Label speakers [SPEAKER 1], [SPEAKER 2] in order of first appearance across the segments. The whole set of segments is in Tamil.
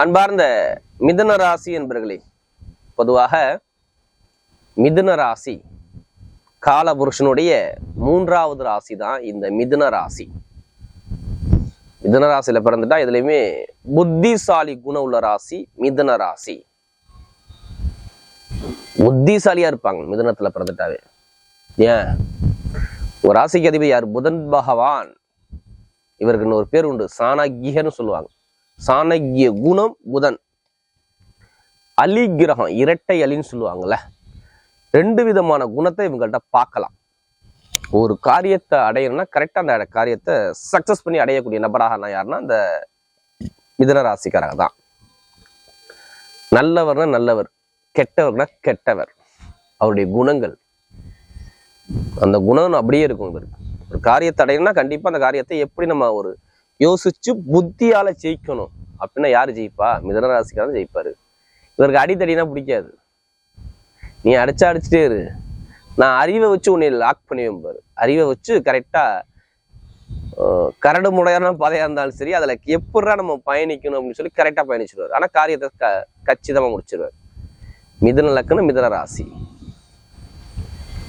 [SPEAKER 1] அன்பார்ந்த மிதுன ராசி என்பர்களே பொதுவாக மிதுன ராசி காலபுருஷனுடைய மூன்றாவது ராசி தான் இந்த மிதுன ராசி. மிதுன ராசியில பிறந்துட்டா இதுலயுமே புத்திசாலி குணம் உள்ள ராசி மிதுன ராசி. புத்திசாலியா இருப்பாங்க மிதுனத்துல பிறந்துட்டாவே. ஏன்? ஒரு ராசிக்கு அதிபதி யார்? புதன் பகவான். இவருக்கு இன்னொரு பேர் உண்டு சாணக்கியன்னு சொல்லுவாங்க. சாணக்கிய குணம் புதன். அலி கிரகம் இரட்டை அலின்னு சொல்லுவாங்கல்ல ரெண்டு விதமான குணத்தை இவங்கள்ட்ட பார்க்கலாம். ஒரு காரியத்தை அடையணும்னா கரெக்டாக அந்த காரியத்தை சக்சஸ் பண்ணி அடையக்கூடிய நபராக நான் யாருன்னா அந்த மிதன ராசிக்காரங்க தான். நல்லவர்னா நல்லவர் கெட்டவர்னா கெட்டவர். அவருடைய குணங்கள். அந்த குணம் அப்படியே இருக்கும் இவருக்கு. ஒரு காரியத்தை அடையணும்னா கண்டிப்பாக அந்த காரியத்தை எப்படி நம்ம ஒரு யோசிச்சு புத்தியால ஜெயிக்கணும். அப்படின்னா யார் ஜெயிப்பா? மிதன ராசிக்காரன் ஜெயிப்பாரு. இவருக்கு அடித்தடினா பிடிக்காது. நீ அடிச்சா அடிச்சுட்டே இரு. நான் அறிவை வச்சு உன்னை லாக் பண்ணுவேன் பாரு. அறிவை வச்சு கரெக்டா கரடு முறையான பாதையா இருந்தாலும் சரி அதுல எப்படா நம்ம பயணிக்கணும் அப்படின்னு சொல்லி கரெக்டா பயணிச்சிடுவார். ஆனா காரியத்தை க கச்சிதமா முடிச்சிருவாரு மிதன லக்கணம் மிதன ராசி.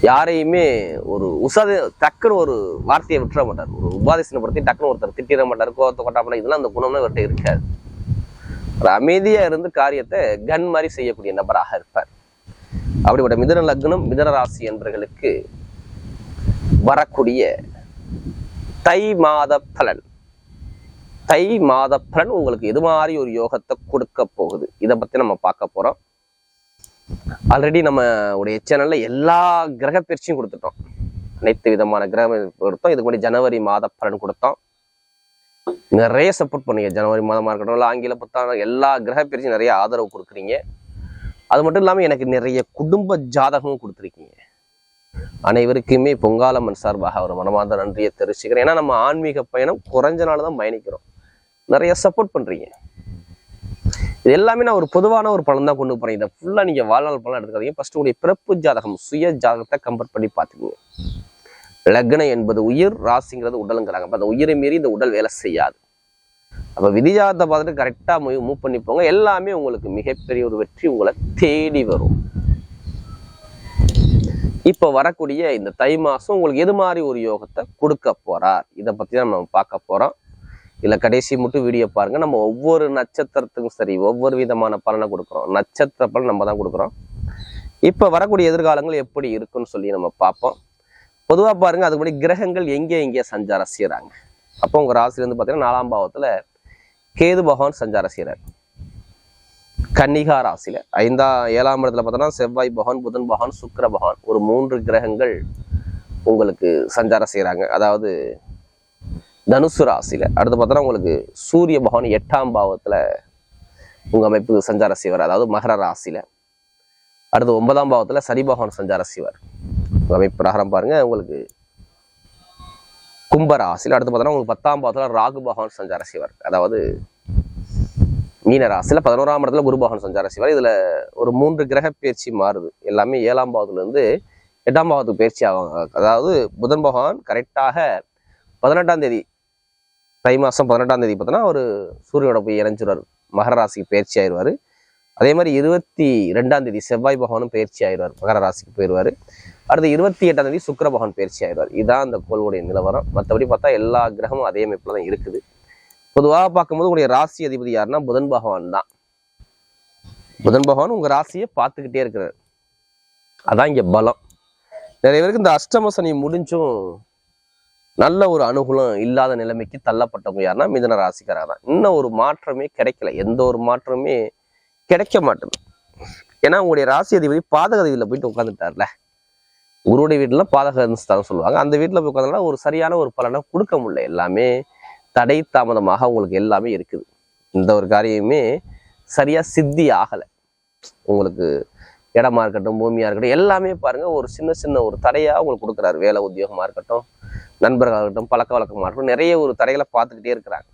[SPEAKER 1] யாரையுமே ஒரு உசாத டக்குன்னு ஒரு வார்த்தையை விட்டுற மாட்டார். ஒரு உபாதேசனப்படுத்தி டக்குன்னு ஒருத்தர் திட்டிட மாட்டார் கோவத்தை கொட்டாப்பட இதெல்லாம் அந்த குணம்லாம் இவர்கிட்ட இருக்காது. ஒரு அமைதியாக இருந்து காரியத்தை கன் மாதிரி செய்யக்கூடிய நபராக இருப்பார். அப்படிப்பட்ட மிதன லக்னம் மிதன ராசி என்பவர்களுக்கு வரக்கூடிய தை மாத பலன். தை மாத பலன் உங்களுக்கு எது மாதிரி ஒரு யோகத்தை கொடுக்க போகுது? இதை பற்றி நம்ம பார்க்க போகிறோம் ஆல்ரெடி நம்ம உடைய சேனலில் எல்லா கிரக பயிற்சியும் கொடுத்துட்டோம். அனைத்து விதமான கிரக கொடுத்தோம் இதுக்கு முன்னாடி ஜனவரி மாத பலன் கொடுத்தோம். நிறைய சப்போர்ட் பண்ணீங்க. ஜனவரி மாதமாக இருக்கட்டும் இல்லை ஆங்கில புத்தாண்டு எல்லா கிரக பயிற்சியும் நிறைய ஆதரவு கொடுக்குறீங்க. அது மட்டும் இல்லாமல் எனக்கு நிறைய குடும்ப ஜாதகமும் கொடுத்துருக்கீங்க. அனைவருக்குமே பொங்காலம்மன் சார்பாக ஒரு மனமார்ந்த நன்றியை தெரிவிச்சுக்கிறேன். ஏன்னா நம்ம ஆன்மீக பயணம் குறைஞ்ச நாள் தான் பயணிக்கிறோம். நிறைய சப்போர்ட் பண்ணுறீங்க இது எல்லாமே நான் ஒரு பொதுவான ஒரு பலன் தான் கொண்டு போறேன். இதை ஃபுல்லா நீங்க வாழ்நாள் பலன் எடுத்துக்காதீங்க. ஃபர்ஸ்ட் உங்களுடைய பிறப்பு ஜாதகம் சுய ஜாதகத்தை கம்பேர் பண்ணி பார்த்துக்கோங்க. லக்னம் என்பது உயிர் ராசிங்கிறது உடலுங்கிறாங்க. அப்ப அந்த உயிரை மீறி இந்த உடல் வேலை செய்யாது. அப்ப விதிஜாதத்தை பார்த்துட்டு கரெக்டா மூவ் பண்ணி போங்க. எல்லாமே உங்களுக்கு மிகப்பெரிய ஒரு வெற்றி உங்களை தேடி வரும். இப்ப வரக்கூடிய இந்த தை மாசம் உங்களுக்கு எது மாதிரி ஒரு யோகத்தை கொடுக்க போறார்? இதை பத்தி தான் நம்ம பார்க்க போறோம். இல்லை கடைசி மட்டும் வீடியோ பாருங்கள் நம்ம ஒவ்வொரு நட்சத்திரத்துக்கும் சரி ஒவ்வொரு விதமான பலனை கொடுக்குறோம். நட்சத்திர பலன் நம்ம தான் கொடுக்குறோம். இப்போ வரக்கூடிய எதிர்காலங்கள் எப்படி இருக்குன்னு சொல்லி நம்ம பார்ப்போம். பொதுவாக பாருங்க அதுக்கு முன்னாடி கிரகங்கள் எங்கே எங்கே சஞ்சாரம் செய்கிறாங்க அப்போ உங்கள் ராசிலேருந்து பார்த்தீங்கன்னா நாலாம் பாவத்தில் கேது பகவான் சஞ்சாரம் செய்கிறார் கன்னிகா ராசியில். ஐந்தா ஏழாம் இடத்துல பார்த்தோன்னா செவ்வாய் பகவான் புதன் பகவான் சுக்கர பகவான். ஒரு மூன்று கிரகங்கள் உங்களுக்கு சஞ்சாரம் செய்கிறாங்க அதாவது தனுசு ராசியில. அடுத்து பார்த்தோன்னா உங்களுக்கு சூரிய பகவான் எட்டாம் பாவத்தில் உங்க அமைப்பு சஞ்சார செய்வார். அதாவது மகர ராசியில். அடுத்து ஒன்பதாம் பாவத்தில் சனி பகவான் சஞ்சார செய்வார். உங்கள் அமைப்பு பிரகாரம் பாருங்கள் உங்களுக்கு கும்ப ராசியில். அடுத்து பார்த்தோன்னா உங்களுக்கு பத்தாம் பாவத்தில் ராகு பகவான் சஞ்சார செய்வார். அதாவது மீன ராசியில் பதினோராம் இடத்துல குரு பகவான் சஞ்சார செய்வார். இதில் ஒரு மூன்று கிரக பயிற்சி மாறுது. எல்லாமே ஏழாம் பாவத்துலேருந்து எட்டாம் பாவத்துக்கு பயிற்சி ஆவாங்க. அதாவது புதன் பகவான் கரெக்டாக பதினெட்டாம் தேதி தை மாதம் பதினெட்டாம் தேதி பார்த்தோன்னா ஒரு சூரியனோட போய் இணைஞ்சிருவார். மகர ராசிக்கு பயிற்சி ஆயிடுவார். அதே மாதிரி இருபத்தி ரெண்டாம் தேதி செவ்வாய் பகவானும் பயிற்சி ஆயிடுவார். மகர ராசிக்கு போயிடுவார். அடுத்து இருபத்தி எட்டாம் தேதி சுக்கர பகவான் பயிற்சி ஆயிடுவார். இதுதான் அந்த கோளுடைய நிலவரம். மற்றபடி பார்த்தா எல்லா கிரகமும் அதே அமைப்பில் தான் இருக்குது. பொதுவாக பார்க்கும்போது உங்களுடைய ராசி அதிபதி யாருன்னா புதன் பகவான் தான். புதன் பகவான் உங்கள் ராசியை பார்த்துக்கிட்டே இருக்கிறார். அதான் இங்கே பலம். நிறைய பேருக்கு இந்த அஷ்டம சனி முடிஞ்சும் நல்ல ஒரு அனுகூலம் இல்லாத நிலைமைக்கு தள்ளப்பட்டவங்க யாருன்னா மிதன ராசிக்காராக தான். இன்னும் ஒரு மாற்றமே கிடைக்கல. எந்த ஒரு மாற்றமே கிடைக்க மாட்டேது ஏன்னா உங்களுடைய ராசி அதிபதி பாதக அதிபதியில் போயிட்டு உட்காந்துட்டார்ல குருவுடைய வீட்டில் பாதக தான் சொல்லுவாங்க. அந்த வீட்டில் போய் உட்காந்தனா ஒரு சரியான ஒரு பலனை கொடுக்க முடியல. எல்லாமே தடை தாமதமாக உங்களுக்கு எல்லாமே இருக்குது. இந்த ஒரு காரியமே சரியாக சித்தி ஆகலை. உங்களுக்கு இடமா இருக்கட்டும் பூமியா இருக்கட்டும் எல்லாமே பாருங்க ஒரு சின்ன சின்ன ஒரு தடையா உங்களுக்கு கொடுக்குறாரு. வேலை உத்தியோகமாக இருக்கட்டும் நண்பர்களாக இருக்கட்டும் பழக்க வழக்கமாக இருக்கட்டும் நிறைய ஒரு தடைகளை பார்த்துக்கிட்டே இருக்கிறாங்க.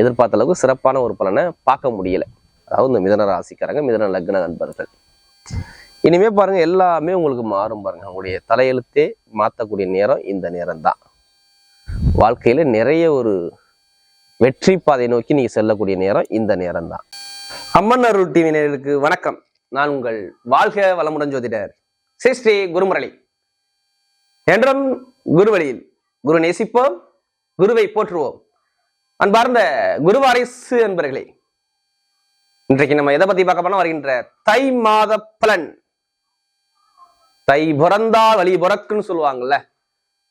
[SPEAKER 1] எதிர்பார்த்த அளவுக்கு சிறப்பான ஒரு பலனை பார்க்க முடியலை. அதாவது இந்த மிதன ராசிக்காரங்க மிதன லக்ன நண்பர்கள். இனிமே பாருங்க எல்லாமே உங்களுக்கு மாறும் பாருங்க. உங்களுடைய தலையெழுத்தே மாற்றக்கூடிய நேரம் இந்த நேரம் தான் வாழ்க்கையில நிறைய ஒரு வெற்றி பாதை நோக்கி நீங்க செல்லக்கூடிய நேரம் இந்த நேரம் தான் அம்மன் அருள் டிவி நேர்களுக்கு வணக்கம். நான் உங்கள் வாழ்க வளமுடன் ஜோதிடர் ஸ்ரீ ஸ்ரீ குருமுரளி. என்றும் குருவழியில் குரு நேசிப்போம் குருவை போற்றுவோம். அன்பார்ந்த குருவாரிசு என்பர்களே இன்றைக்கு நம்ம எதை பத்தி பார்க்க போனா வருகின்ற தை மாத பலன். தை பிறந்தால் வழி பிறக்குன்னு சொல்லுவாங்கல்ல.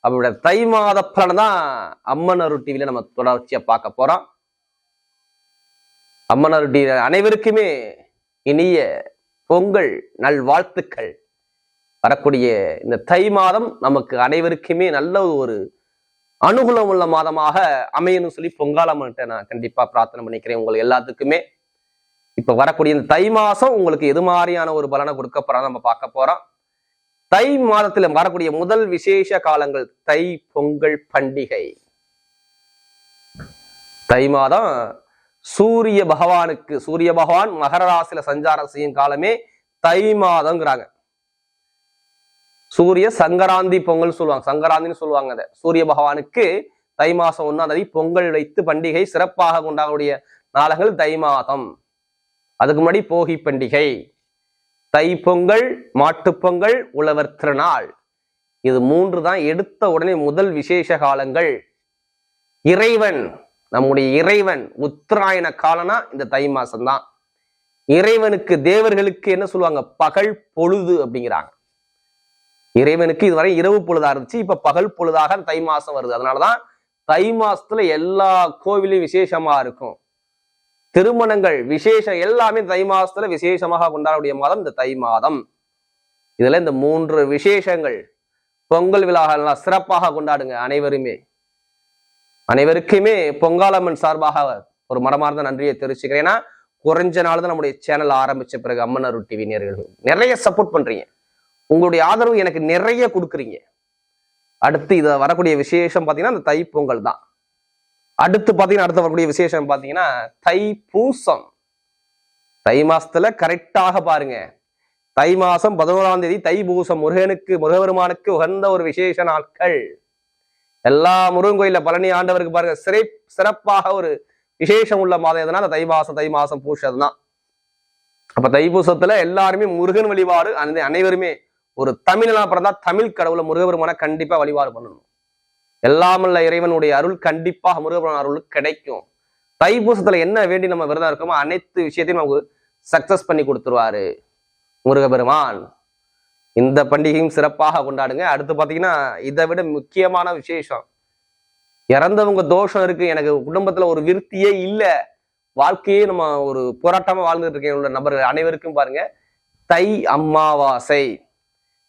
[SPEAKER 1] அவரோட தை மாத பலன் தான் அம்மனரு டிவியில நம்ம தொடர்ச்சியா பார்க்க போறோம். அம்மனரு டிவி அனைவருக்குமே இனிய பொங்கல் நல்வாழ்த்துக்கள். வரக்கூடிய இந்த தை மாதம் நமக்கு அனைவருக்குமே நல்ல ஒரு அனுகூலம் உள்ள மாதமாக அமையணும்னு சொல்லி பொங்காலம்மன்ட்ட நான் கண்டிப்பா பிரார்த்தனை பண்ணிக்கிறேன். உங்களுக்கு எல்லாத்துக்குமே. இப்ப வரக்கூடிய இந்த தை மாசம் உங்களுக்கு எது மாதிரியான ஒரு பலனை கொடுக்க போறோம் நம்ம பார்க்க போறோம். தை மாதத்துல வரக்கூடிய முதல் விசேஷ காலங்கள் தை பொங்கல் பண்டிகை. தை மாதம் சூரிய பகவானுக்கு சூரிய பகவான் மகர ராசியில சஞ்சாரம் செய்யும் காலமே தை மாதம்ங்கிறாங்க சூரிய சங்கராந்தி பொங்கல் சொல்லுவாங்க. சங்கராந்தின்னு சொல்லுவாங்க அதை. சூரிய பகவானுக்கு தை மாசம் ஒன்னாம் தேதி பொங்கல் வைத்து பண்டிகை சிறப்பாக கொண்டாடக்கூடிய நாளங்கள் தை மாதம். அதுக்கு முன்னாடி போகி பண்டிகை. தை பொங்கல் மாட்டுப்பொங்கல் உழவர் திருநாள். இது மூன்று தான் எடுத்த உடனே முதல் விசேஷ காலங்கள். இறைவன் நம்முடைய இறைவன் உத்தராயண காலனா இந்த தை மாசம்தான். இறைவனுக்கு தேவர்களுக்கு என்ன சொல்லுவாங்க? பகல் பொழுது அப்படிங்கிறாங்க. இறைவனுக்கு இதுவரை இரவு பொழுதா இருந்துச்சு இப்ப பகல் பொழுதாக தை மாசம் வருது. அதனாலதான் தை மாசத்துல எல்லா கோவிலையும் விசேஷமா இருக்கும். திருமணங்கள் விசேஷம் எல்லாமே தை மாசத்துல விசேஷமாக கொண்டாடக்கூடிய மாதம் இந்த தை மாதம். இதுல இந்த மூன்று விசேஷங்கள் பொங்கல் விழாக்கள்லாம் சிறப்பாக கொண்டாடுங்க அனைவருமே. அனைவருக்குமே பொங்காலம்மன் சார்பாக ஒரு மனமார்ந்த நன்றியை தெரிவிச்சுக்கிறேன். ஏன்னா குறைஞ்ச நாள் தான் நம்முடைய சேனல் ஆரம்பிச்ச பிறகு அம்மன் அருள் டிவி நேர்கள் நிறைய சப்போர்ட் பண்றீங்க. உங்களுடைய ஆதரவு எனக்கு நிறைய கொடுக்குறீங்க. அடுத்து இதை வரக்கூடிய விசேஷம் பார்த்தீங்கன்னா இந்த தை பொங்கல் தான். அடுத்து பார்த்தீங்கன்னா அடுத்து வரக்கூடிய விசேஷம் பார்த்தீங்கன்னா தை பூசம் தை மாசத்துல கரெக்டாக பாருங்க. தை மாசம் பதினோராம் தேதி தை பூசம் முருகனுக்கு முருகபெருமானுக்கு உகந்த ஒரு விசேஷ நாட்கள். எல்லா முருகன் கோயில்ல பழனி ஆண்டவருக்கு பாருங்க சிறை சிறப்பாக ஒரு விசேஷம் உள்ள மாதம் எதுனா அந்த தை மாசம் தை மாசம் பூசதுதான் தான் அப்ப தைப்பூசத்துல எல்லாருமே முருகன் வழிபாடு அந்த அனைவருமே ஒரு தமிழனா பிறந்தா தமிழ் கடவுளை முருகபெருமான கண்டிப்பா வழிபாடு பண்ணணும். எல்லாமல்ல இறைவனுடைய அருள் கண்டிப்பாக முருகபெருமான அருள் கிடைக்கும். தைப்பூசத்துல என்ன வேண்டி நம்ம விரதம் இருக்கோமோ அனைத்து விஷயத்தையும் நமக்கு சக்சஸ் பண்ணி கொடுத்துருவாரு முருகபெருமான் இந்த பண்டிகையும் சிறப்பாக கொண்டாடுங்க. அடுத்து பார்த்தீங்கன்னா இதை விட முக்கியமான விசேஷம். இறந்தவங்க தோஷம் இருக்கு. எனக்கு குடும்பத்துல ஒரு விருத்தியே இல்லை. வாழ்க்கையே நம்ம ஒரு போராட்டமா வாழ்ந்துட்டு இருக்கேன் உள்ள நபர்கள் அனைவருக்கும் பாருங்க. தை அம்மாவாசை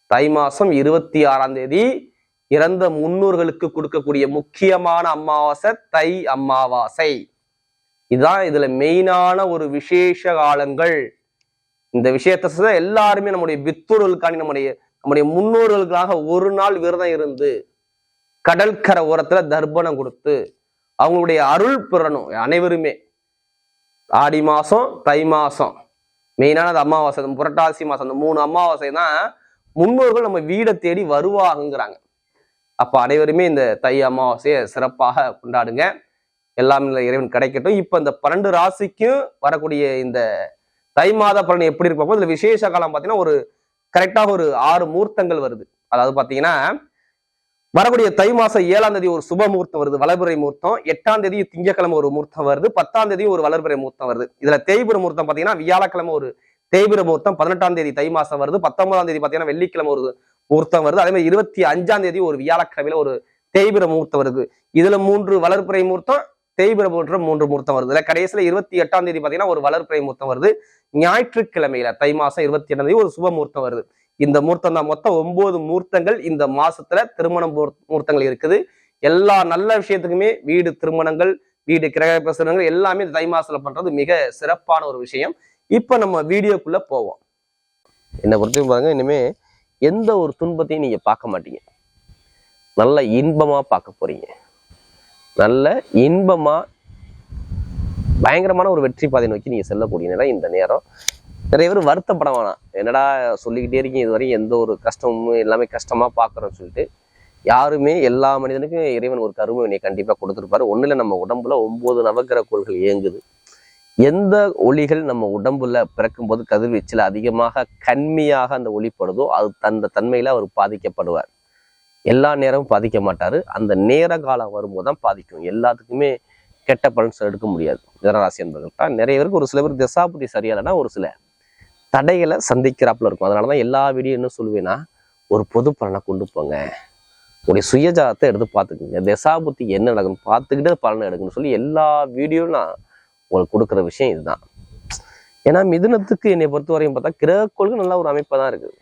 [SPEAKER 1] தை மாசம் இருபத்தி ஆறாம் தேதி இறந்த முன்னோர்களுக்கு கொடுக்கக்கூடிய முக்கியமான அமாவாசை தை அமாவாசை. இதுதான் இதுல மெயினான ஒரு விசேஷ காலங்கள். இந்த விஷயத்த எல்லாருமே நம்முடைய பித்தோர்களுக்காண்டி நம்முடைய நம்முடைய முன்னோர்களுக்காக ஒரு நாள் விரதம் இருந்து கடற்கரை ஓரத்துல தர்ப்பணம் கொடுத்து அவங்களுடைய அருள் பெறணும் அனைவருமே. ஆடி மாசம் தை மாசம். மெயினானது அமாவாசை இந்த புரட்டாசி மாசம் அந்த மூணு அமாவாசை தான் முன்னோர்கள் நம்ம வீடை தேடி வருவாங்கங்கிறாங்க அப்ப அனைவருமே இந்த தை அமாவாசையை சிறப்பாக கொண்டாடுங்க. எல்லாம் இறைவன் கிடைக்கட்டும். இப்ப இந்த பன்னெண்டு ராசிக்கும் வரக்கூடிய இந்த தை மாத பலன் எப்படி இருப்போம் இதுல விசேஷ காலம் பார்த்தீங்கன்னா ஒரு கரெக்டாக ஒரு ஆறு மூர்த்தங்கள் வருது. அதாவது பாத்தீங்கன்னா வரக்கூடிய தை மாசம் ஏழாம் தேதி ஒரு சுப முகூர்த்தம் வருது வளர்பிறை முகூர்த்தம். எட்டாம் தேதி திங்கக்கிழமை ஒரு முகூர்த்தம் வருது பத்தாம் தேதி ஒரு வளர்பிறை முகூர்த்தம் வருது. இதுல தேய்பிர முகூர்த்தம் பாத்தீங்கன்னா வியாழக்கிழமை ஒரு தேய்பிர முகூர்த்தம் பதினெட்டாம் தேதி தை மாசம் வருது பத்தொன்பதாம் தேதி பாத்தீங்கன்னா வெள்ளிக்கிழமை ஒரு முகூர்த்தம் வருது. அதே மாதிரி இருபத்தி அஞ்சாம் தேதி ஒரு வியாழக்கிழமையில ஒரு தேய்பிர முகூர்த்தம் வருது. இதுல மூன்று வளர்பிறை முகூர்த்தம் தேய்பிர போன்ற மூன்று முகூர்த்தம் வருது. இல்லை கடைசியில் இருபத்தி எட்டாம் தேதி பார்த்தீங்கன்னா ஒரு வளர்பிறை முகூர்த்தம் வருது. ஞாயிற்றுக்கிழமையில தை மாசம் இருபத்தி எட்டாம் தேதி ஒரு சுப முகூர்த்தம் வருது. இந்த முகூர்த்தம் தான் மொத்தம் ஒன்பது முகூர்த்தங்கள் இந்த மாசத்துல திருமண முகூர்த்தங்கள் இருக்குது. எல்லா நல்ல விஷயத்துக்குமே வீடு திருமணங்கள் வீடு கிரக பிரசனங்கள் எல்லாமே தை மாசத்துல பண்றது மிக சிறப்பான ஒரு விஷயம். இப்போ நம்ம வீடியோக்குள்ள போவோம். என்னை பொறுத்தையும் பாருங்க இனிமே எந்த ஒரு துன்பத்தையும் நீங்க பார்க்க மாட்டீங்க. நல்ல இன்பமா பார்க்க போறீங்க. நல்ல இன்பமா பயங்கரமான ஒரு வெற்றி பாதை நோக்கி நீங்க செல்லக்கூடிய நேரம் இந்த நேரம். நிறைய பேர் வருத்தப்பட வேணாம். என்னடா சொல்லிக்கிட்டே இருக்கீங்க இது வரையும் எந்த ஒரு கஷ்டமும் எல்லாமே கஷ்டமா பார்க்குறோன்னு சொல்லிட்டு யாருமே எல்லா மனிதனுக்கும் இறைவன் ஒரு கருமை வினையை கண்டிப்பா கொடுத்துருப்பாரு. ஒண்ணுல நம்ம உடம்புல ஒன்பது நவக்கிரக கோள்கள் இயங்குது. எந்த ஒளிகள் நம்ம உடம்புல பிறக்கும்போது கதிர்வீச்சில் அதிகமாக கண்மையாக அந்த ஒளிப்படுதோ அது அந்த தன்மையில் அவர் பாதிக்கப்படுவார். எல்லா நேரமும் பாதிக்க மாட்டார். அந்த நேர காலம் வரும்போது தான் பாதிக்கும். எல்லாத்துக்குமே கெட்ட பலன்ஸ் எடுக்க முடியாது. மிதனராசி என்பர்கள் தான் நிறைய பேருக்கு ஒரு சில பேர் திசாபுத்தி சரியாலனா ஒரு சில தடைகளை சந்திக்கிறாப்புல இருக்கும். அதனால தான் எல்லா வீடியோ என்ன சொல்லுவேன்னா ஒரு பொது பலனை கொண்டு போங்க. உங்களுடைய சுயஜாதத்தை எடுத்து பார்த்துக்குங்க. திசாபுத்தி என்ன நடக்குன்னு பார்த்துக்கிட்டு பலனை எடுக்கணும்னு சொல்லி எல்லா வீடியோவும் நான் உங்களுக்கு கொடுக்குற விஷயம் இதுதான். ஏன்னா மிதுனத்துக்கு என்னை பொறுத்த வரையும் பார்த்தா கிரகக்கோளுக்கு நல்ல ஒரு அமைப்பாக தான் இருக்குது.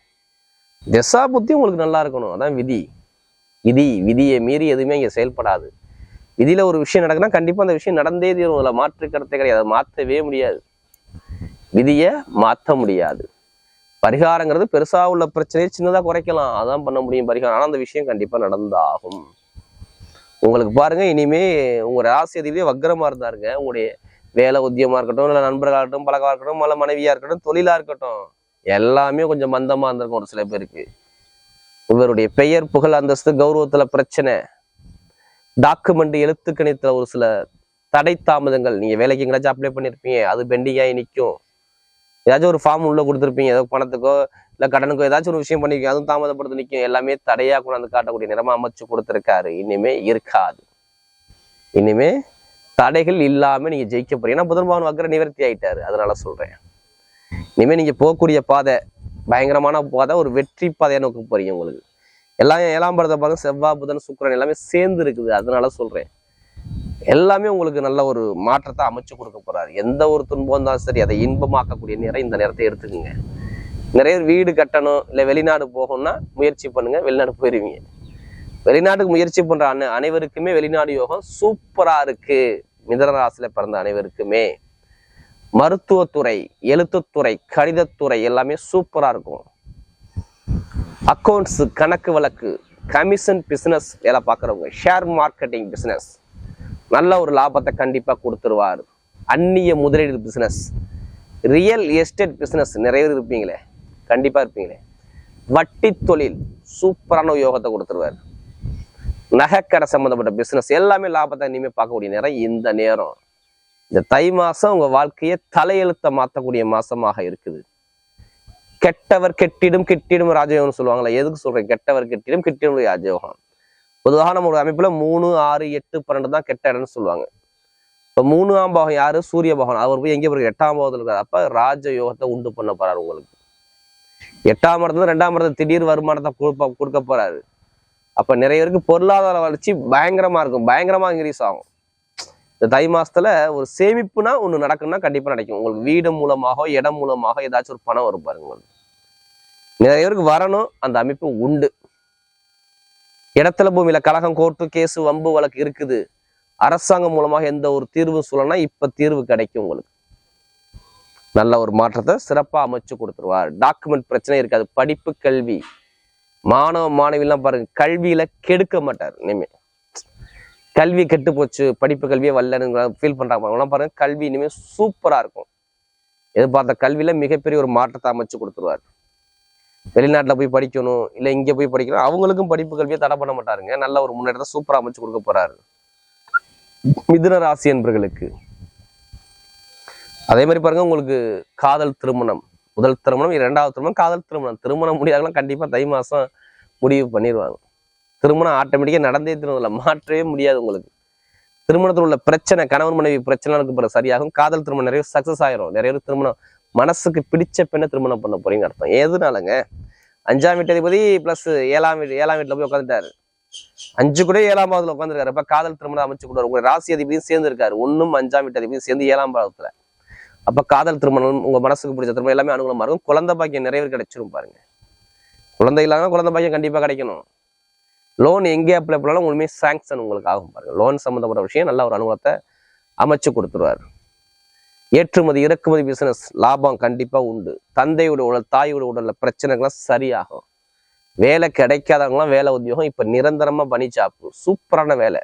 [SPEAKER 1] திசாபுத்தி உங்களுக்கு நல்லா இருக்கணும். அதான் விதி. விதி விதியை மீறி எதுவுமே இங்கே செயல்படாது. விதியில் ஒரு விஷயம் நடக்குன்னா கண்டிப்பாக அந்த விஷயம் நடந்தே தீரும். அதில் மாற்று கருத்தை கிடையாது. அதை மாற்றவே முடியாது. விதியை மாற்ற முடியாது. பரிகாரங்கிறது பெருசாக உள்ள பிரச்சனையை சின்னதாக குறைக்கலாம். அதான் பண்ண முடியும் பரிகாரம். ஆனால் அந்த விஷயம் கண்டிப்பாக நடந்தாகும். உங்களுக்கு பாருங்க இனிமே உங்கள் ராசி அதிபதியே இருந்தாருங்க. உங்களுடைய வேலை உத்தியமாக இருக்கட்டும் இல்லை நண்பர்களாக இருக்கட்டும் பழக்கமாக இருக்கட்டும் மலை மனைவியாக இருக்கட்டும் தொழிலாக இருக்கட்டும் எல்லாமே கொஞ்சம் மந்தமாக இருந்திருக்கும் ஒரு சில பேருக்கு. இவருடைய பெயர் புகழ் அந்தஸ்து கௌரவத்துல பிரச்சனை. டாக்குமெண்ட் எழுத்து கணித்துல ஒரு சில தடை தாமதங்கள். நீங்க வேலைக்கு எங்கேயாச்சும் அப்ளை பண்ணிருப்பீங்க. அது பெண்டிங்காகி நிற்கும் ஏதாச்சும் ஒரு ஃபார்ம் உள்ள கொடுத்துருப்பீங்க. ஏதோ பணத்துக்கோ இல்ல கடனுக்கோ ஏதாச்சும் ஒரு விஷயம் பண்ணிருக்கீங்க. அதுவும் தாமதப்படுத்தி நிற்கும் எல்லாமே தடையா கொண்டாந்து காட்டக்கூடிய நிறமா அமைச்சு கொடுத்துருக்காரு. இனிமே இருக்காது. இனிமே தடைகள் இல்லாம நீங்க ஜெயிக்க போறீங்க. ஏன்னா புதன் பவன் வக்கர நிவர்த்தி ஆயிட்டாரு. அதனால சொல்றேன். இனிமே நீங்க போகக்கூடிய பாதை பயங்கரமான பாதை ஒரு வெற்றி பாதையை நோக்க போறீங்க உங்களுக்கு. எல்லாம் ஏழாம் படத்தை பார்த்து செவ்வாய் புதன் சுக்கிரன் எல்லாமே சேர்ந்து இருக்குது. அதனால சொல்றேன். எல்லாமே உங்களுக்கு நல்ல ஒரு மாற்றத்தை அமைச்சு கொடுக்க போறாரு. எந்த ஒரு துன்பம் இருந்தாலும் சரி அதை இன்பமாக்கக்கூடிய நேரம் இந்த நேரத்தை எடுத்துக்கோங்க. நிறைய பேர் வீடு கட்டணும் இல்லை வெளிநாடு போகணும்னா முயற்சி பண்ணுங்க வெளிநாடு போயிருவீங்க. வெளிநாட்டுக்கு முயற்சி பண்ற அனை அனைவருக்குமே வெளிநாடு யோகம் சூப்பரா இருக்கு. மிதன ராசியில பிறந்த அனைவருக்குமே. மருத்துவத்துறை எழுத்துத்துறை கணிதத்துறை எல்லாமே சூப்பராக இருக்கும். அக்கௌண்ட்ஸ் கணக்கு வழக்கு கமிஷன் பிஸ்னஸ் வேலை பார்க்குறவங்க ஷேர் மார்க்கெட்டிங் பிஸ்னஸ் நல்ல ஒரு லாபத்தை கண்டிப்பாக கொடுத்துருவார். அந்நிய முதலீடு பிஸ்னஸ் ரியல் எஸ்டேட் பிஸ்னஸ் நிறைய பேர் இருப்பீங்களே? கண்டிப்பாக இருப்பீங்களே? வட்டி தொழில் சூப்பரான யோகத்தை கொடுத்துருவார். நகைக்கடை சம்மந்தப்பட்ட பிஸ்னஸ் எல்லாமே லாபத்தை இனிமேல் பார்க்கக்கூடிய நேரம் இந்த நேரம். இந்த தை மாசம் உங்க வாழ்க்கையை தலையெழுத்த மாற்றக்கூடிய மாசமாக இருக்குது. கெட்டவர் கெட்டிடும் கெட்டிடும் ராஜயோகம்னு சொல்லுவாங்களே எதுக்கு சொல்றேன்? கெட்டவர் கெட்டிடும் கெட்டிடும் ராஜயோகம். பொதுவாக நம்ம ஒரு அமைப்புல மூணு ஆறு எட்டு பன்னெண்டு தான் கெட்ட இடம்னு சொல்லுவாங்க. இப்ப மூணாம் பாகம் யாரு? சூரிய பகவான் அவர் போய் எங்கே போய் எட்டாம் பாகத்தில் இருக்காரு. அப்ப ராஜ யோகத்தை உண்டு பண்ண போறாரு உங்களுக்கு. எட்டாம் இடத்துல ரெண்டாம் இடத்துல திடீர் வருமானத்தை கொடுப்ப கொடுக்க போறாரு. அப்ப நிறைய பேருக்கு பொருளாதார வளர்ச்சி பயங்கரமா இருக்கும். பயங்கரமா இன்க்ரீஸ் ஆகும். இந்த தை மாசத்துல ஒரு சேமிப்புனா ஒன்று நடக்கும்னா கண்டிப்பா நடக்கும். உங்களுக்கு வீடு மூலமாக இடம் மூலமாக ஏதாச்சும் ஒரு பணம் வரும் பாருங்க உங்களுக்கு. நிறைய பேருக்கு வரணும் அந்த அமைப்பு உண்டு. இடத்துல பூமியில கலகம் கோர்ட்டு கேஸு வம்பு வழக்கு இருக்குது. அரசாங்கம் மூலமாக எந்த ஒரு தீர்வும் சொல்லணும்னா இப்ப தீர்வு கிடைக்கும் உங்களுக்கு. நல்ல ஒரு மாற்றத்தை சிறப்பா அமைச்சு கொடுத்துருவார். டாக்குமெண்ட் பிரச்சனை இருக்காது. படிப்பு கல்வி. மாணவ மாணவிலாம் பாருங்க கல்வியில கெடுக்க மாட்டார் இனிமே. கல்வி கெட்டு போச்சு படிப்பு கல்வியே வரலன்னு ஃபீல் பண்ணுறாங்க அவங்கலாம் பாருங்க கல்வி இனிமேல் சூப்பராக இருக்கும். எதிர்பார்த்த கல்வியில் மிகப்பெரிய ஒரு மாற்றத்தை அமைச்சு கொடுத்துருவார். வெளிநாட்டில் போய் படிக்கணும் இல்லை இங்கே போய் படிக்கணும் அவங்களுக்கும் படிப்பு கல்வியை தடை பண்ண மாட்டாருங்க. நல்ல ஒரு முன்னேற்றத்தை சூப்பராக அமைச்சு கொடுக்க போறாரு. மிதுன ராசி என்பர்களுக்கு. அதே மாதிரி பாருங்க உங்களுக்கு காதல் திருமணம். முதல் திருமணம் இரண்டாவது திருமணம் காதல் திருமணம். திருமணம் முடியாதெல்லாம் கண்டிப்பாக தை மாதம் முடிவு பண்ணிடுவாங்க திருமணம் ஆட்டோமேட்டிக்காக நடந்தே திருமணம் மாற்றவே முடியாது உங்களுக்கு. திருமணத்தில் உள்ள பிரச்சனை கணவன் மனைவி பிரச்சனை இருக்கு பிறகு சரியாகும். காதல் திருமணம் நிறைய சக்சஸ் ஆயிரும். நிறைய பேர் திருமணம் மனசுக்கு பிடிச்ச பெண்ணை திருமணம் பண்ண போறீங்க அர்த்தம். எதுனாலங்க? அஞ்சாம் வீட்டு அதிபதி பிளஸ் ஏழாம் வீடு ஏழாம் வீட்டுல போய் உட்காந்துட்டாரு அஞ்சு கூட ஏழாம் பாவத்துல உட்காந்துருக்காரு அப்ப காதல் திருமணம் அமைச்சு கொடுவார் உங்க ராசி அதிபதியும் சேர்ந்து இருக்காரு ஒன்னும் அஞ்சாம் வீட்டு அதிபதியும் சேர்ந்து ஏழாம் பாவத்துல அப்ப காதல் திருமணம் உங்க மனசுக்கு பிடிச்ச திருமணம் எல்லாமே அனுகூலமா இருக்கும். குழந்தை பாக்கியம் நிறைய பேர் கிடைச்சிரும் பாருங்க. குழந்தை இல்லாம குழந்தை பாக்கியம் கண்டிப்பா கிடைக்கணும். லோன் எங்கே அப்ளை பண்ணாலும் உண்மையே சாங்ஷன் உங்களுக்கு ஆகும் பாருங்கள் லோன் சம்மந்தப்பட்ட விஷயம் நல்ல ஒரு அனுகூலத்தை அமைச்சு கொடுத்துருவார். ஏற்றுமதி இறக்குமதி பிசினஸ் லாபம் கண்டிப்பாக உண்டு. தந்தையோட உடல் தாயோட உடலில் பிரச்சனைகள்லாம் சரியாகும். வேலை கிடைக்காதவங்களாம் வேலை உத்தியோகம் இப்போ நிரந்தரமாக பனி சாப்பு. சூப்பரான வேலை.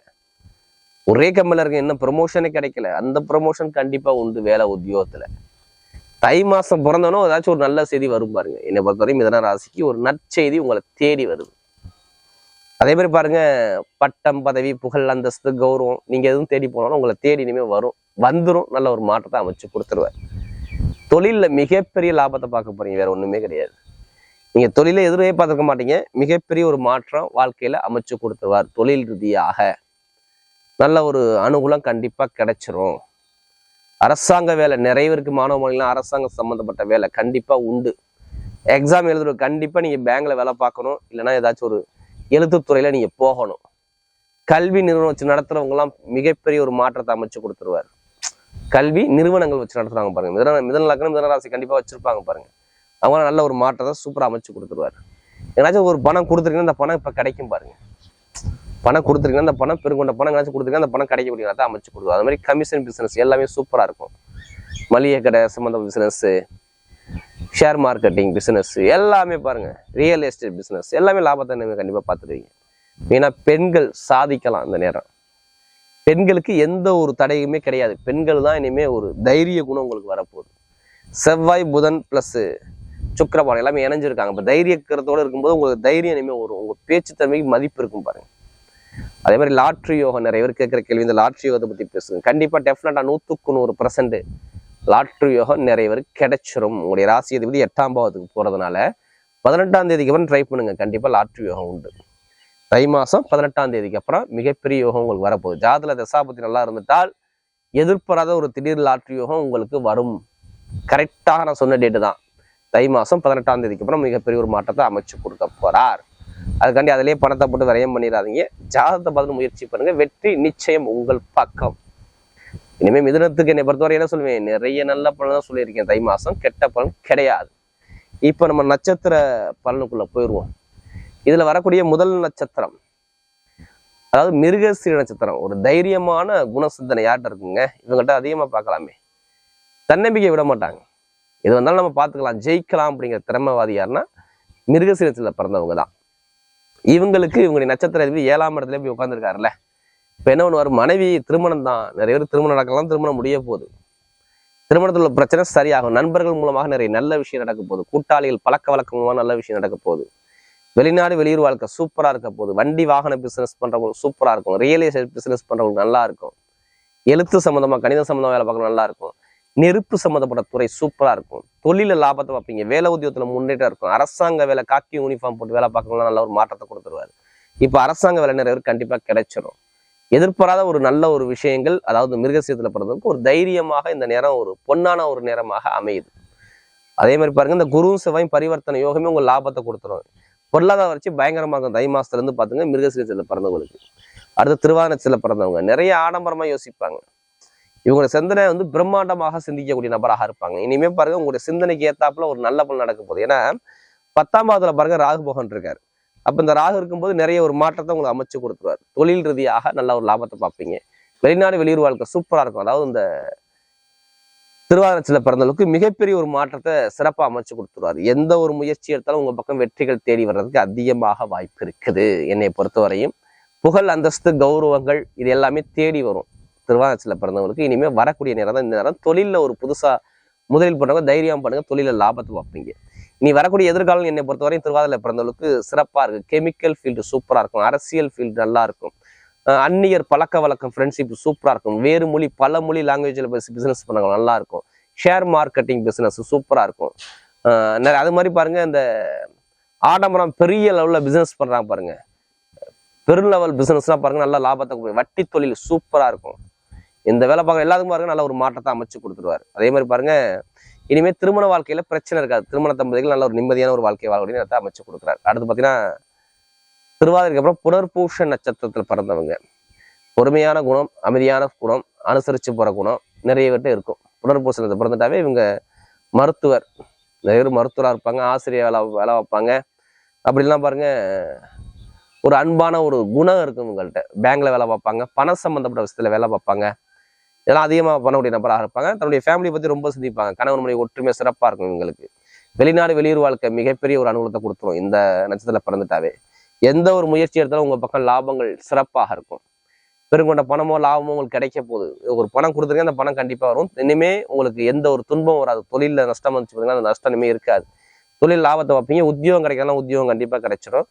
[SPEAKER 1] ஒரே கம்பெனியில் இருக்க இன்னும் ப்ரொமோஷனே கிடைக்கல. அந்த ப்ரொமோஷன் கண்டிப்பாக உண்டு வேலை உத்தியோகத்தில். தை மாதம் பிறந்தவனும் ஏதாச்சும் ஒரு நல்ல செய்தி வரும் பாருங்க. என்னை பொறுத்தவரையும் மிதன ராசிக்கு ஒரு நற்செய்தி உங்களை தேடி வருது. அதே மாதிரி பாருங்க பட்டம் பதவி புகழ் அந்தஸ்து கௌரவம் நீங்க எதுவும் தேடி போனாலும் உங்களை தேடி இனிமேல் வரும். வந்துடும் நல்ல ஒரு மாற்றத்தை அமைச்சு கொடுத்துருவார் தொழிலில் மிகப்பெரிய லாபத்தை பார்க்க போறீங்க வேற ஒண்ணுமே கிடையாது. நீங்க தொழிலை எதிரே பார்த்துக்க மாட்டீங்க மிகப்பெரிய ஒரு மாற்றம் வாழ்க்கையில அமைச்சு கொடுத்துருவார் தொழில் ரீதியாக. நல்ல ஒரு அனுகூலம் கண்டிப்பா கிடைச்சிரும். அரசாங்க வேலை நிறைய பேருக்கு மாணவ மாணவிலாம் அரசாங்கம் சம்மந்தப்பட்ட வேலை கண்டிப்பா உண்டு. எக்ஸாம் எழுதுற கண்டிப்பா நீங்க பேங்க்ல வேலை பார்க்கணும் இல்லைன்னா ஏதாச்சும் ஒரு எழுத்துத்துறையில நீங்க போகணும். கல்வி நிறுவனம் வச்சு நடத்துகிறவங்கலாம் மிகப்பெரிய ஒரு மாற்றத்தை அமைச்சு கொடுத்துருவார். கல்வி நிறுவனங்கள் வச்சு நடத்துறாங்க பாருங்க. மிதன மிதன லக்னம் மிதன ராசி கண்டிப்பா வச்சிருப்பாங்க பாருங்க. அவங்க நல்ல ஒரு மாற்றத்தை சூப்பரா அமைச்சு கொடுத்துருவார். ஏன்னாச்சும் ஒரு பணம் கொடுத்துருக்கீங்கன்னா அந்த பணம் இப்ப கிடைக்கும் பாருங்க. பணம் கொடுத்துருக்கீங்கன்னா அந்த பணம் பெருங்கொண்ட பணம் ஏதாச்சும் கொடுத்துருக்கீங்க அந்த பணம் கிடைக்கக்கூடிய தான் அமைச்சு கொடுக்கும் அது மாதிரி கமிஷன் பிசினஸ் எல்லாமே சூப்பரா இருக்கும். மளிகை கடை சம்மந்த பிசினஸ் ஷேர் மார்க்கெட்டிங் பிஸ்னஸ் எல்லாமே பாருங்க. ரியல் எஸ்டேட் பிஸ்னஸ் எல்லாமே லாபத்தை நீங்கள் கண்டிப்பாக பார்த்துருவீங்க. ஏன்னா பெண்கள் சாதிக்கலாம் அந்த நேரம். பெண்களுக்கு எந்த ஒரு தடையுமே கிடையாது. பெண்கள் தான் இனிமேல் ஒரு தைரிய குணம் உங்களுக்கு வரப்போகுது. செவ்வாய் புதன் ப்ளஸ்ஸு சுக்கிரபானம் எல்லாமே இணைஞ்சிருக்காங்க. இப்போ தைரியக்கிறதோடு இருக்கும்போது உங்களுக்கு தைரியம் இனிமேல் வரும். உங்கள் பேச்சுத்தன்மைக்கு மதிப்பு இருக்கும் பாருங்க. அதே மாதிரி லாட்ரி யோகம் நிறைய பேர் கேட்குற கேள்வி இந்த லாட்ரி யோகத்தை பத்தி பேசுங்க. கண்டிப்பாக டெஃபினட்டாக நூற்றுக்கு நூறு பர்சன்ட் லாட்ரி யோகம் நிறைய பேர் கிடைச்சிரும். உங்களுடைய ராசி அதிபதி எட்டாம் பாவத்துக்கு போகிறதுனால பதினெட்டாம் தேதிக்கு அப்புறம் ட்ரை பண்ணுங்க. கண்டிப்பாக லாட்ரி யோகம் உண்டு. தை மாதம் பதினெட்டாம் தேதிக்கு அப்புறம் மிகப்பெரிய யோகம் உங்களுக்கு வரப்போகுது. ஜாதல தசாபதி நல்லா இருந்துட்டால் எதிர்பாராத ஒரு திடீர் லாட்ரி யோகம் உங்களுக்கு வரும். கரெக்டாக நான் சொன்ன டேட்டு தான். தை மாதம் பதினெட்டாம் தேதிக்கு அப்புறம் மிகப்பெரிய ஒரு மாற்றத்தை அமைச்சு கொடுக்க போறார். அதுக்காண்டி அதிலேயே பணத்தை போட்டு விரயம் பண்ணிடாதீங்க. ஜாதகத்தை பார்த்து முயற்சி பண்ணுங்கள் வெற்றி நிச்சயம் உங்கள் பக்கம். இனிமேல் மிதுனத்துக்கு என்னை பொறுத்தவரை என்ன சொல்லுவேன் நிறைய நல்ல பலன் தான் சொல்லியிருக்கேன் தை மாதம் கெட்ட பலன் கிடையாது. இப்போ நம்ம நட்சத்திர பலனுக்குள்ளே போயிடுவோம் இதுல வரக்கூடிய முதல் நட்சத்திரம் அதாவது மிருகசீர நட்சத்திரம் ஒரு தைரியமான குணசிந்தனை யார்கிட்ட இருக்குங்க? இவங்ககிட்ட அதிகமா பார்க்கலாமே. தன்னம்பிக்கை விட மாட்டாங்க. இது வந்தாலும் நம்ம பார்த்துக்கலாம். ஜெயிக்கலாம் அப்படிங்கிற திறமைவாதி யாருன்னா மிருகசீரத்தில் பிறந்தவங்க தான். இவங்களுக்கு இவங்களுடைய நட்சத்திர ஏழாம் இடத்துல போய் உட்காந்துருக்காருல்ல இப்போ என்ன பண்ணுவார்? மனைவி திருமணம் தான் நிறைய பேர் திருமணம் நடக்கலாம் திருமணம் முடிய போகுது. திருமணத்தில் உள்ள பிரச்சனை சரியாகும். நண்பர்கள் மூலமாக நிறைய நல்ல விஷயம் நடக்க போகுது. கூட்டாளிகள் பழக்க வழக்கம் மூலமாக நல்ல விஷயம் நடக்க போகுது. வெளிநாடு வெளியூர் வாழ்க்கை சூப்பரா இருக்க போகுது. வண்டி வாகன பிசினஸ் பண்றவங்களுக்கு சூப்பரா இருக்கும். ரியல் எஸ்டேட் பிசினஸ் பண்ணுறவங்களுக்கு நல்லா இருக்கும். எழுத்து சம்பந்தமா கணித சம்மந்தமாக வேலை பார்க்கணும் நல்லா இருக்கும். நெருப்பு சம்மந்தப்பட்ட துறை சூப்பரா இருக்கும். தொழில லாபத்தை பார்ப்பீங்க. வேலை உத்தியோகத்தில் முன்னேற்றம் இருக்கும். அரசாங்க வேலை காக்கி யூனிஃபார்ம் போட்டு வேலை பார்க்கணும்னா நல்ல ஒரு மாற்றத்தை கொடுத்துருவாரு. இப்போ அரசாங்க வேலை நிறைய பேர் கண்டிப்பா கிடைச்சிரும். எதிர்பாராத ஒரு நல்ல ஒரு விஷயங்கள் அதாவது மிருகசீரத்துல பிறந்தவங்களுக்கு ஒரு தைரியமாக இந்த நேரம் ஒரு பொன்னான ஒரு நேரமாக அமையுது. அதே மாதிரி பாருங்க இந்த குரு செவ்வாயும் பரிவர்த்தனை யோகமே உங்க லாபத்தை கொடுத்துரும். பொருளாதார வளர்ச்சி பயங்கரமாக தை மாசத்துல இருந்து பாத்துங்க மிருகசீரத்தில் பிறந்தவங்களுக்கு. அடுத்து திருவானத்தில் பிறந்தவங்க. நிறைய ஆடம்பரமா யோசிப்பாங்க. இவங்களோட சிந்தனை வந்து பிரம்மாண்டமாக சிந்திக்கக்கூடிய நபராக இருப்பாங்க. இனிமே பாருங்க உங்களுடைய சிந்தனைக்கு ஏத்தாப்புல ஒரு நல்ல பலன் நடக்க போகுது. ஏன்னா பத்தாம் பாவத்துல பாருங்க ராகு பகவான் இருக்காரு. அப்போ இந்த ராகு இருக்கும்போது நிறைய ஒரு மாற்றத்தை உங்களுக்கு அமைச்சு கொடுத்துருவார். தொழில் ரீதியாக நல்ல ஒரு லாபத்தை பார்ப்பீங்க. வெளிநாடு வெளியூர் வாழ்க்கை சூப்பராக இருக்கும். அதாவது இந்த திருவாரூரத்தில் பிறந்தளவுக்கு மிகப்பெரிய ஒரு மாற்றத்தை சிறப்பாக அமைச்சு கொடுத்துருவார். எந்த ஒரு முயற்சி எடுத்தாலும் உங்கள் பக்கம் வெற்றிகள் தேடி வர்றதுக்கு அதிகமாக வாய்ப்பு இருக்குது. என்னை பொறுத்தவரையும் புகழ் அந்தஸ்து கௌரவங்கள் இது எல்லாமே தேடி வரும். திருவாரூரத்தில் பிறந்தவங்களுக்கு இனிமேல் வரக்கூடிய நேரம் தான். இந்த நேரம் தொழிலில் ஒரு புதுசாக முதலீடு பண்ணுறவங்க தைரியம் பண்ணுங்கள் தொழிலில் லாபத்தை பார்ப்பீங்க. நீ வரக்கூடிய எதிர்காலம் என்னை பொறுத்தவரையும் திருவாதிரை பிறந்தவளுக்கு சிறப்பாக இருக்கு. கெமிக்கல் ஃபீல்டு சூப்பராக இருக்கும். அரசியல் ஃபீல்டு நல்லா இருக்கும். அந்நியர் பழக்க வழக்கம் ஃப்ரெண்ட்ஷிப் சூப்பராக இருக்கும். வேறு மொழி பல மொழி லாங்குவேஜில் பிஸ்னஸ் பண்ணவங்க நல்லா இருக்கும். ஷேர் மார்க்கெட்டிங் பிஸ்னஸ் சூப்பராக இருக்கும். நிறைய அது மாதிரி பாருங்க இந்த ஆடம்பரம் பெரிய லெவலில் பிஸ்னஸ் பண்ணுறாங்க பாருங்க. பெரு லெவல் பிஸ்னஸ்லாம் பாருங்க நல்ல லாபத்தை கொடுக்கும். வட்டி தொழில் சூப்பராக இருக்கும். இந்த வேலை பார்க்குற எல்லாத்துக்கும் பாருங்க நல்ல ஒரு மாற்றத்தை அமைச்சு கொடுத்துருவாரு. அதே மாதிரி பாருங்கள் இனிமேல் திருமண வாழ்க்கையில பிரச்சனை இருக்காது. திருமண தம்பதிகள் நல்ல ஒரு நிம்மதியான ஒரு வாழ்க்கை வாழக்கூடிய நேரத்தை அமைச்சு கொடுக்குறாரு. அடுத்து பார்த்தீங்கன்னா திருவாதிரைக்கு அப்புறம் புனர்பூஷ நட்சத்திரத்தில் பிறந்தவங்க. பொறுமையான குணம் அமைதியான குணம் அனுசரிச்சு போற குணம் நிறைய கிட்ட இருக்கும். புனர்பூசணத்தை பிறந்துட்டாவே இவங்க மருத்துவர். நிறைய பேர் மருத்துவராக இருப்பாங்க ஆசிரியர் வேலை வேலை வைப்பாங்க. அப்படிலாம் பாருங்க ஒரு அன்பான ஒரு குணம் இருக்கும் உங்கள்கிட்ட பேங்க்ல வேலை பார்ப்பாங்க பணம் சம்பந்தப்பட்ட விஷயத்துல வேலை பார்ப்பாங்க. இதெல்லாம் அதிகமாக பண்ணக்கூடிய நபராக இருப்பாங்க. தன்னுடைய ஃபேமிலியை பற்றி ரொம்ப சிந்திப்பாங்க. கணவன் மனைவி ஒற்றுமை சிறப்பாக இருக்கும் இவங்களுக்கு. வெளிநாடு வெளியூர் வாழ்க்கை மிகப்பெரிய ஒரு அனுகூலத்தை கொடுத்துரும் இந்த நட்சத்திரத்தில் பிறந்துட்டாவே. எந்த ஒரு முயற்சி எடுத்தாலும் உங்க பக்கம் லாபங்கள் சிறப்பாக இருக்கும். பெருங்கொண்ட பணமோ லாபமோ உங்களுக்கு கிடைக்க போகுது. ஒரு பணம் கொடுத்துருங்க அந்த பணம் கண்டிப்பாக வரும். இனிமே உங்களுக்கு எந்த ஒரு துன்பம் வராது. தொழிலில் நஷ்டம் வந்துச்சு பார்த்தீங்கன்னா அந்த நஷ்டம் இனிமேல் இருக்காது. தொழில் லாபத்தை பார்ப்பீங்க. உத்தியோகம் கிடைக்கலாம் உத்தியோகம் கண்டிப்பாக கிடைச்சிடும்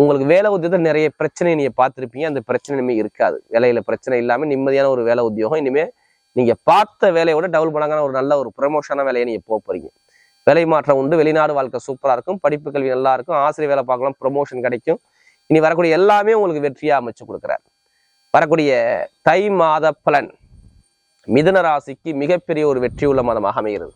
[SPEAKER 1] உங்களுக்கு வேலை உத்தியோகத்தில் நிறைய பிரச்சனை நீங்க பார்த்துருப்பீங்க. அந்த பிரச்சனை இனிமே இருக்காது. வேலையில பிரச்சனை இல்லாம நிம்மதியான ஒரு வேலை உத்தியோகம். இனிமே நீங்க பார்த்த வேலையோட டபுள் மடங்கான ஒரு நல்ல ஒரு ப்ரமோஷனான வேலையை நீங்க போக போறீங்க. வேலை மாற்றம் உண்டு. வெளிநாடு வாழ்க்கை சூப்பரா இருக்கும். படிப்பு கல்வி நல்லா இருக்கும். ஆசிரியர் வேலை பார்க்கலாம். ப்ரமோஷன் கிடைக்கும். இனி வரக்கூடிய எல்லாமே உங்களுக்கு வெற்றியா அமைச்சு கொடுக்குறார். வரக்கூடிய தை மாத பலன் மிதுன ராசிக்கு மிகப்பெரிய ஒரு வெற்றி உள்ள மாதமாக அமைகிறது.